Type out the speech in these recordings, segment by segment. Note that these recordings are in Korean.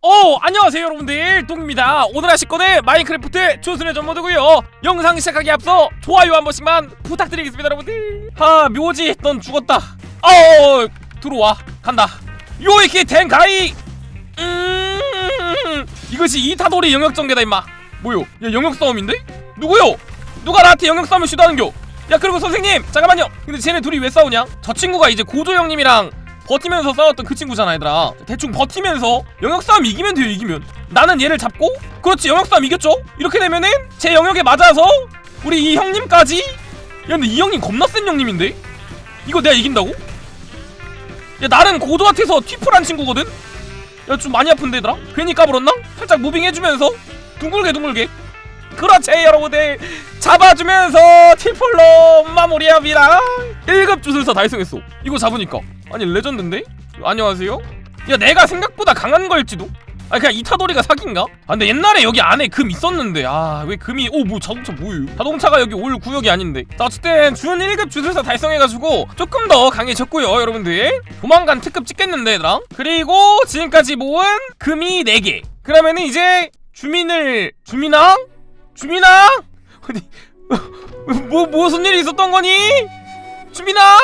오 안녕하세요 여러분들. 똥입니다. 오늘 하실 거는 마인크래프트 조순의 전모드고요. 영상 시작하기 앞서 좋아요 한 번씩만 부탁드리겠습니다 여러분들. 아 묘지 넌 죽었다. 어 들어와. 간다. 요이키 텐가이 음 이것이 이타도리 영역 전개다 임마. 뭐요? 야 영역 싸움인데? 누구요? 누가 나한테 영역 싸움을 시도하는겨? 야 그리고 선생님 잠깐만요. 근데 쟤네 둘이 왜 싸우냐? 저 친구가 이제 고조 형님이랑 버티면서 싸웠던 그 친구잖아 얘들아. 대충 버티면서 영역 싸움 이기면 돼요 이기면. 나는 얘를 잡고 그렇지 영역 싸움 이겼죠? 이렇게 되면은 제 영역에 맞아서 우리 이 형님까지? 야 근데 이 형님 겁나 센 형님인데? 이거 내가 이긴다고? 야 나는 고도한테서 튀플한 친구거든? 야 좀 많이 아픈데 얘들아? 괜히 까불었나? 살짝 무빙 해주면서 둥글게 둥글게. 그렇지 여러분들. 잡아주면서 튀플로 마무리합니다. 1급 주술사 달성했어. 이거 잡으니까 아니 레전드인데? 안녕하세요? 야 내가 생각보다 강한 걸지도? 아니 그냥 이타도리가 사기인가? 아 근데 옛날에 여기 안에 금 있었는데 아 왜 금이 오 뭐 자동차 뭐예요? 자동차가 여기 올 구역이 아닌데 자 어쨌든 준 1급 주술사 달성해가지고 조금 더 강해졌고요 여러분들 조만간 특급 찍겠는데 얘들아 그리고 지금까지 모은 금이 4개 그러면은 이제 주민을 주민왕? 주민왕? 어디 뭐 무슨 일이 있었던 거니? 주민왕?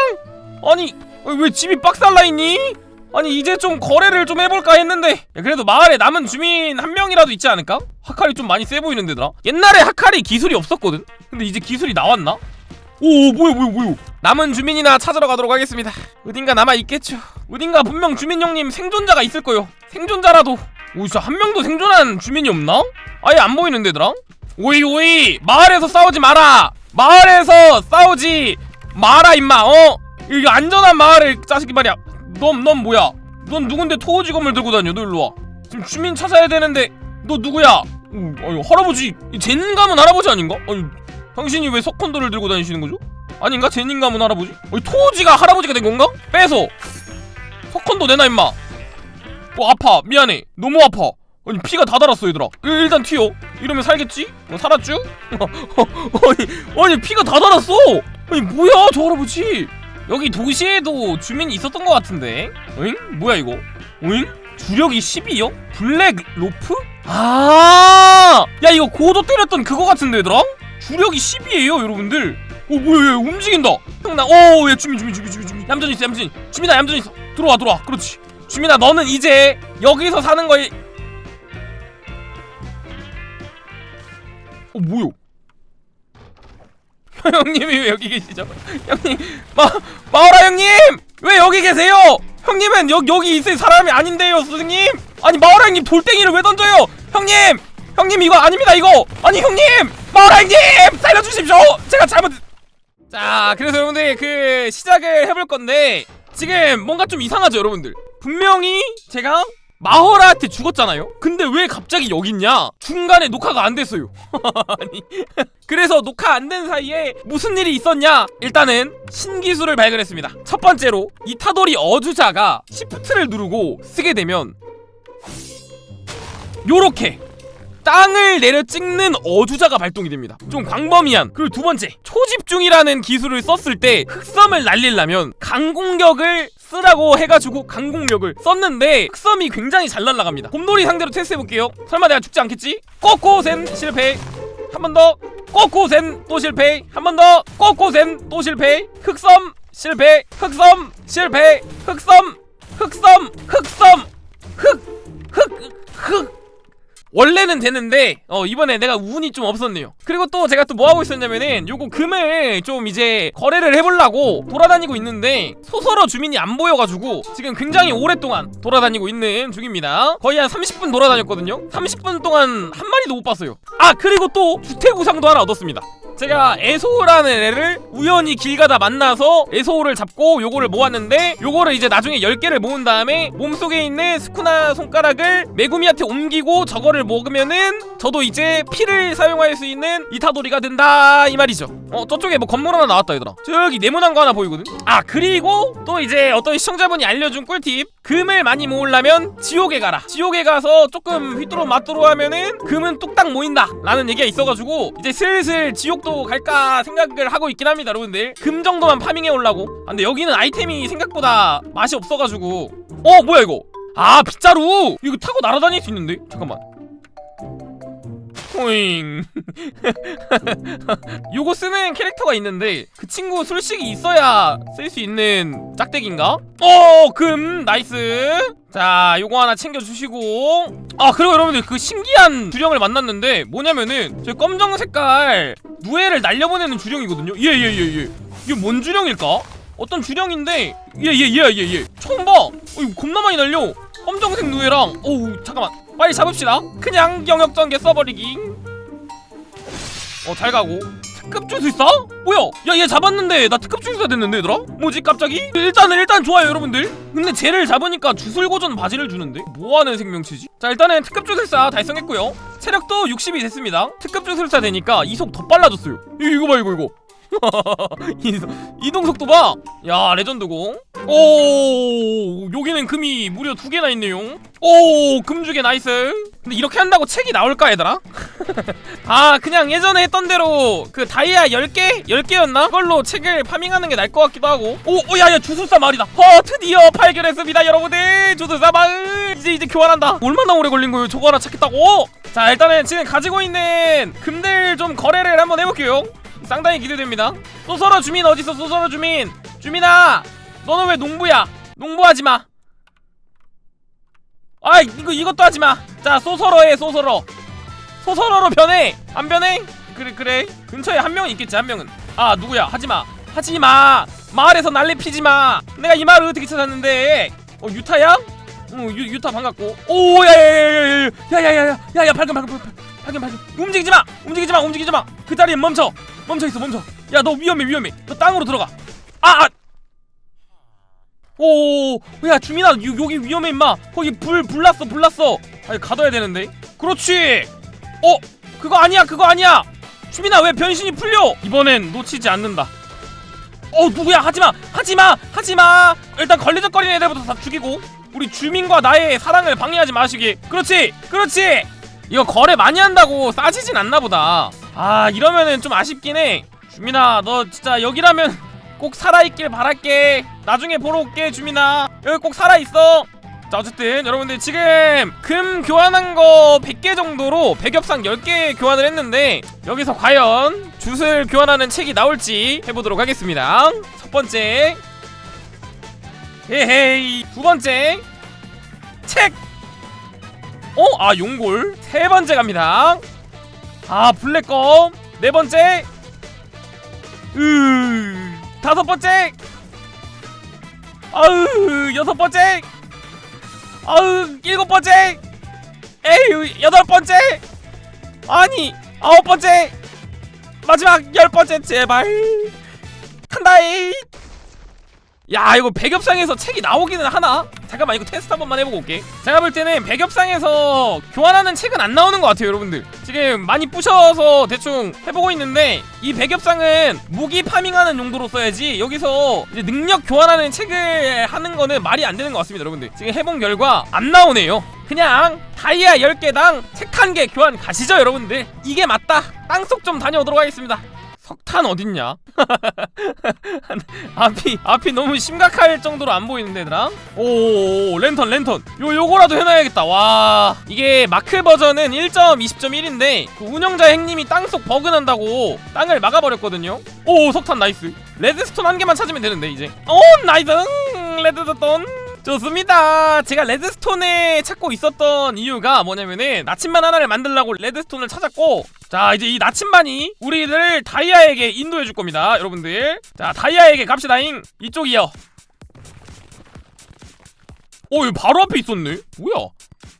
아니 왜 집이 빡살나 있니? 아니 이제 좀 거래를 좀 해볼까 했는데 야, 그래도 마을에 남은 주민 한 명이라도 있지 않을까? 하칼이 좀 많이 세 보이는데더라 옛날에 하칼이 기술이 없었거든? 근데 이제 기술이 나왔나? 오 뭐야 뭐야 뭐야 남은 주민이나 찾으러 가도록 하겠습니다 어딘가 남아있겠죠 어딘가 분명 주민 형님 생존자가 있을 거요 생존자라도 오 진짜 한 명도 생존한 주민이 없나? 아예 안 보이는데 얘들아? 오이 오이 마을에서 싸우지 마라 마을에서 싸우지 마라 임마 어? 이거 안전한 마을을 짜식이 말이야 넌, 넌 뭐야 넌 누군데 토지검을 들고 다녀 너 일로와 지금 주민 찾아야 되는데 너 누구야 음, 아니 할아버지 이 제닌 가문 할아버지 아닌가? 아니 당신이 왜 석콘도를 들고 다니시는 거죠? 아닌가? 제닌 가문 할아버지? 아니 토지가 할아버지가 된 건가? 빼서 석콘도 내놔 임마 어 아파 미안해 너무 아파 아니 피가 다 달았어 얘들아 일- 일단 튀어 이러면 살겠지? 어 살았쥬? 아니 아니 피가 다 달았어 아니 뭐야 저 할아버지 여기 도시에도 주민이 있었던 것 같은데 응? 뭐야 이거 응? 주력이 12요? 블랙 로프? 아! 야 이거 고도 때렸던 그거 같은데 얘들아? 주력이 10이에요 여러분들 오 뭐야 얘 움직인다 형나 오얘 주민 주민 주민 주민 주민 얌전히 있어 얌전히 주민아 얌전히 있어 들어와 들어와 그렇지 주민아 너는 이제 여기서 사는 거에 어 뭐 요? 형님이 왜 여기 계시죠? 형님 마 마오라 형님 왜 여기 계세요? 형님은 여, 여기 있을 사람이 아닌데요 선생님 아니 마오라 형님 돌덩이를 왜 던져요? 형님 형님 이거 아닙니다 이거 아니 형님 마오라 형님 살려주십시오 제가 잘못 자 그래서 여러분들 그 시작을 해볼 건데 지금 뭔가 좀 이상하죠 여러분들 분명히 제가 마허라한테 죽었잖아요? 근데 왜 갑자기 여기 있냐? 중간에 녹화가 안 됐어요. 아니 그래서 녹화 안 된 사이에 무슨 일이 있었냐? 일단은 신기술을 발견했습니다. 첫 번째로 이 타돌이 어주자가 시프트를 누르고 쓰게 되면 요렇게 땅을 내려 찍는 어주자가 발동이 됩니다. 좀 광범위한. 그리고 두 번째, 초집중이라는 기술을 썼을 때 흑섬을 날리려면 강공력을 쓰라고 해가지고 강공력을 썼는데 흑섬이 굉장히 잘 날아갑니다. 곰돌이 상대로 테스트해볼게요. 설마 내가 죽지 않겠지? 꼬꼬센 실패. 한 번 더. 꼬꼬센 또 실패. 한 번 더. 꼬꼬센 또 실패. 흑섬 실패. 흑섬 실패. 흑섬 흑섬 흑섬 흑 흑 흑 원래는 되는데 어 이번에 내가 운이 좀 없었네요. 그리고 또 제가 또 뭐하고 있었냐면은 요거 금을 좀 이제 거래를 해보려고 돌아다니고 있는데 소설어 주민이 안 보여가지고 지금 굉장히 오랫동안 돌아다니고 있는 중입니다. 거의 한 30분 돌아다녔거든요. 30분 동안 한 마리도 못 봤어요. 아 그리고 또 주택 우상도 하나 얻었습니다 제가 에소라는 애를 우연히 길 가다 만나서 에소를 잡고 요거를 모았는데 요거를 이제 나중에 10개를 모은 다음에 몸속에 있는 스쿠나 손가락을 메구미한테 옮기고 저거를 먹으면은 저도 이제 피를 사용할 수 있는 이타도리가 된다 이 말이죠. 어 저쪽에 뭐 건물 하나 나왔다 얘들아. 저기 네모난 거 하나 보이거든. 아 그리고 또 이제 어떤 시청자분이 알려준 꿀팁 금을 많이 모으려면 지옥에 가라. 지옥에 가서 조금 휘뚜루 마뚜루 하면은 금은 뚝딱 모인다. 라는 얘기가 있어가지고 이제 슬슬 지옥도 갈까 생각을 하고 있긴 합니다 여러분들. 금 정도만 파밍해 올라고. 아, 근데 여기는 아이템이 생각보다 맛이 없어가지고. 어 뭐야 이거? 아 빗자루! 이거 타고 날아다닐 수 있는데? 잠깐만 호잉 요거 쓰는 캐릭터가 있는데 그 친구 술식이 있어야 쓸 수 있는 짝대기인가? 어 금. 나이스. 자 요거 하나 챙겨주시고. 아 그리고 여러분들 그 신기한 주령을 만났는데 뭐냐면은 저 검정 색깔 누에를 날려보내는 주령이거든요. 예예 예예. 이게 뭔 주령일까? 어떤 주령인데 예예예예예. 처음 봐 어, 이거 겁나 많이 날려 검정색 누에랑 어우 잠깐만. 빨리 잡읍시다. 그냥 영역 전개 써버리기 어 잘 가고. 특급 주술사? 뭐야? 야 얘 잡았는데 나 특급 주술사 됐는데 얘들아? 뭐지 갑자기? 일단은 일단 좋아요 여러분들. 근데 쟤를 잡으니까 주술고전 바지를 주는데? 뭐하는 생명체지? 자 일단은 특급 주술사 달성했고요. 체력도 60이 됐습니다. 특급 주술사 되니까 이속 더 빨라졌어요. 이- 이거 봐 이거 이거 이동- 이동 속도 봐. 야 레전드고. 오 여기는 금이 무려 두 개나 있네요. 오 금주개 나이스. 근데 이렇게 한다고 책이 나올까 얘들아? 아 그냥 예전에 했던 대로 그 다이아 10개? 10개였나? 그걸로 책을 파밍하는 게 나을 것 같기도 하고 오, 오 야야 주술사 마을이다 어 드디어 발견했습니다 여러분들 주술사 마을 이제 이제 교환한다 얼마나 오래 걸린 거예요 저거 하나 찾겠다고 자 일단은 지금 가지고 있는 금들 좀 거래를 한번 해볼게요 상당히 기대됩니다 소설어 주민 어딨어 소설어 주민 주민아 너는 왜 농부야 농부하지마 아 이거 이것도 하지마 자 소설어해 소설어 소설어로 변해 안 변해? 그래 그래 근처에 한 명은 있겠지 한 명은 아 누구야 하지마 하지마 마을에서 난리 피지마 내가 이 마을을 어떻게 찾았는데 어 유타야? 어 유, 유타 반갑고 오 야야야야야야야야야야 발견 발견 발견 발견 발견 움직이지마 움직이지마 움직이지마 그 자리에 멈춰 멈춰 있어 멈춰. 야 너 위험해 위험해. 너 땅으로 들어가. 아! 아! 오야 주민아 요, 여기 위험해 임마. 거기 불 불났어 불났어. 아니 가둬야 되는데. 그렇지! 어 그거 아니야 그거 아니야. 주민아 왜 변신이 풀려? 이번엔 놓치지 않는다. 어 누구야? 하지마 하지마 하지마. 일단 걸리적거리는 애들부터 다 죽이고 우리 주민과 나의 사랑을 방해하지 마시기 그렇지 그렇지. 이거 거래 많이 한다고 싸지진 않나 보다 아 이러면은 좀 아쉽긴 해. 주민아 너 진짜 여기라면 꼭 살아있길 바랄게. 나중에 보러 올게 주민아. 여기 꼭 살아있어. 자 어쨌든 여러분들 지금 금 교환한 거 100개 정도로 백엽상 10개 교환을 했는데 여기서 과연 jut을 교환하는 책이 나올지 해보도록 하겠습니다. 첫 번째. 헤헤이. 두 번째. 책. 어? 아 용골. 세 번째 갑니다 아 블랙검. 네 번째. 으 다섯 번째. 아으 여섯 번째. 아으 일곱 번째. 에휴 여덟 번째. 아니 아홉 번째. 마지막 열 번째 제발. 간다이 야 이거 백엽상에서 책이 나오기는 하나? 잠깐만 이거 테스트 한 번만 해보고 올게. 제가 볼 때는 백엽상에서 교환하는 책은 안 나오는 것 같아요 여러분들. 지금 많이 부셔서 대충 해보고 있는데 이 백엽상은 무기 파밍하는 용도로 써야지 여기서 능력 교환하는 책을 하는 거는 말이 안 되는 것 같습니다 여러분들. 지금 해본 결과 안 나오네요. 그냥 다이아 10개당 책 한 개 교환 가시죠 여러분들. 이게 맞다. 땅속 좀 다녀오도록 하겠습니다 석탄 어딨냐? 앞이 앞이 너무 심각할 정도로 안 보이는데 얘들아? 오 랜턴 랜턴. 요 요거라도 해놔야겠다. 와 이게 마크 버전은 1.20.1인데 그 운영자 행님이 땅속 버그 난다고 땅을 막아버렸거든요. 오 석탄 나이스. 레드스톤 한 개만 찾으면 되는데 이제. 오 나이스. 음, 레드스톤 좋습니다. 제가 레드스톤에 찾고 있었던 이유가 뭐냐면은 나침반 하나를 만들려고 레드스톤을 찾았고 자 이제 이 나침반이 우리를 다이아에게 인도해 줄 겁니다 여러분들. 자 다이아에게 갑시다잉. 이쪽이요. 어 여기 바로 앞에 있었네. 뭐야?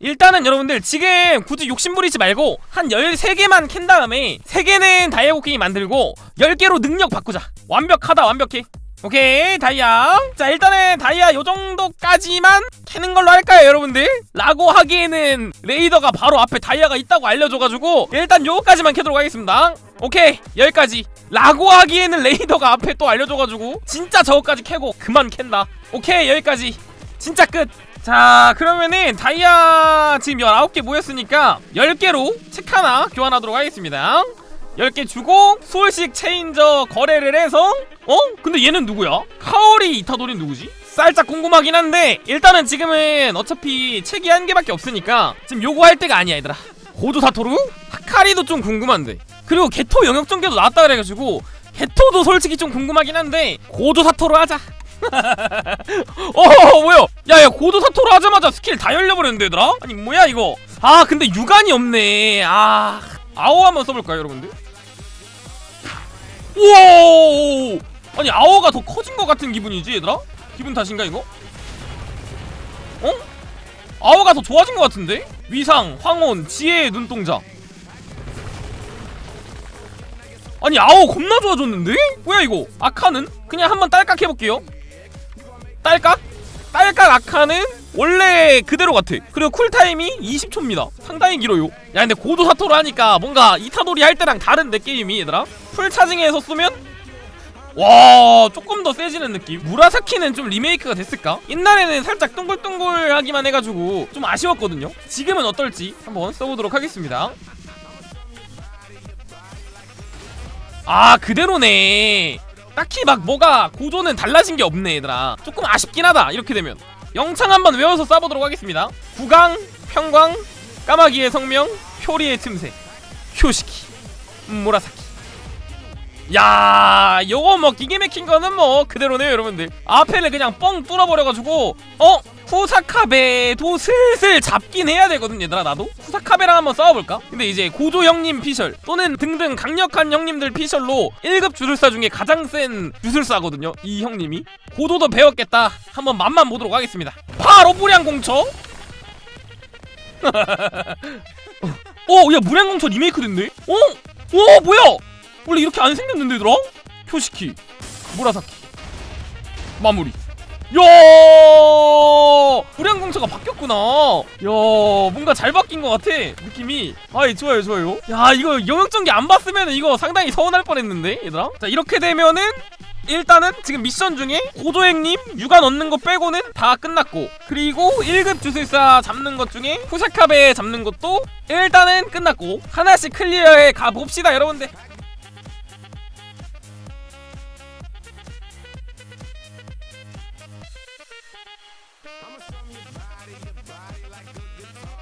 일단은 여러분들 지금 굳이 욕심 부리지 말고 한 13개만 캔 다음에 3개는 다이아 곡괭이 만들고 10개로 능력 바꾸자. 완벽하다 완벽해 오케이 다이아. 자 일단은 다이아 요정도까지만 캐는 걸로 할까요 여러분들? 라고 하기에는 레이더가 바로 앞에 다이아가 있다고 알려줘가지고 일단 요거까지만 캐도록 하겠습니다. 오케이 여기까지. 라고 하기에는 레이더가 앞에 또 알려줘가지고 진짜 저거까지 캐고 그만 캔다. 오케이 여기까지. 진짜 끝. 자 그러면은 다이아 지금 19개 모였으니까 10개로 책 하나 교환하도록 하겠습니다 10개 주고 소울식 체인저 거래를 해서 어? 근데 얘는 누구야? 카오리 이타도리 누구지? 살짝 궁금하긴 한데 일단은 지금은 어차피 책이 한 개밖에 없으니까 지금 요구할 때가 아니야 얘들아 고조 사토루? 하카리도 좀 궁금한데 그리고 게토 영역 전개도 나왔다 그래가지고 게토도 솔직히 좀 궁금하긴 한데 고조 사토루 하자 어 뭐야 야야 고조 사토루 하자마자 스킬 다 열려버렸는데 얘들아? 아니 뭐야 이거 아 근데 유관이 없네 아 아오 한번 써볼까요 여러분들? 우와 아니 아오가 더 커진 것 같은 기분이지 얘들아? 기분 탓인가 이거? 어? 아오가 더 좋아진 것 같은데? 위상, 황혼, 지혜의 눈동자 아니 아오 겁나 좋아졌는데? 뭐야 이거 아카는? 그냥 한번 딸깍 해볼게요 딸깍? 딸깍 아카는 원래 그대로 같아 그리고 쿨타임이 20초입니다 상당히 길어요 야 근데 고도 사토로 하니까 뭔가 이타도리 할 때랑 다른데 게임이 얘들아 풀 차징해서 쓰면? 와 조금 더 세지는 느낌. 무라사키는 좀 리메이크가 됐을까? 옛날에는 살짝 둥글둥글하기만 해가지고 좀 아쉬웠거든요. 지금은 어떨지 한번 써보도록 하겠습니다. 아 그대로네. 딱히 막 뭐가 고조는 달라진 게 없네 얘들아. 조금 아쉽긴 하다 이렇게 되면. 영창 한번 외워서 쏴보도록 하겠습니다. 구강, 평광, 까마귀의 성명, 효리의 틈새. 효시키, 무라사키 야, 요거 뭐 기계 맥힌 거는 뭐 그대로네요, 여러분들. 앞에를 그냥 뻥 뚫어버려가지고 어 후사카베도 슬슬 잡긴 해야 되거든, 얘들아 나도. 후사카베랑 한번 싸워볼까? 근데 이제 고조 형님 피셜 또는 등등 강력한 형님들 피셜로 1급 주술사 중에 가장 센 주술사거든요, 이 형님이. 고도도 배웠겠다. 한번 맛만 보도록 하겠습니다. 바로 무량공처. 어, 야 무량공처 리메이크 됐네. 어? 어, 뭐야? 원래 이렇게 안 생겼는데 얘들아? 표시키 무라사키. 마무리. 야! 무량공처가 바뀌었구나. 야 뭔가 잘 바뀐 것 같아 느낌이. 아이 좋아요 좋아요. 야 이거 영역전개 안 봤으면 이거 상당히 서운할 뻔했는데 얘들아? 자 이렇게 되면은 일단은 지금 미션 중에 고조행님 육안 얻는 거 빼고는 다 끝났고 그리고 1급 주술사 잡는 것 중에 후샤카베 잡는 것도 일단은 끝났고 하나씩 클리어해 가봅시다 여러분들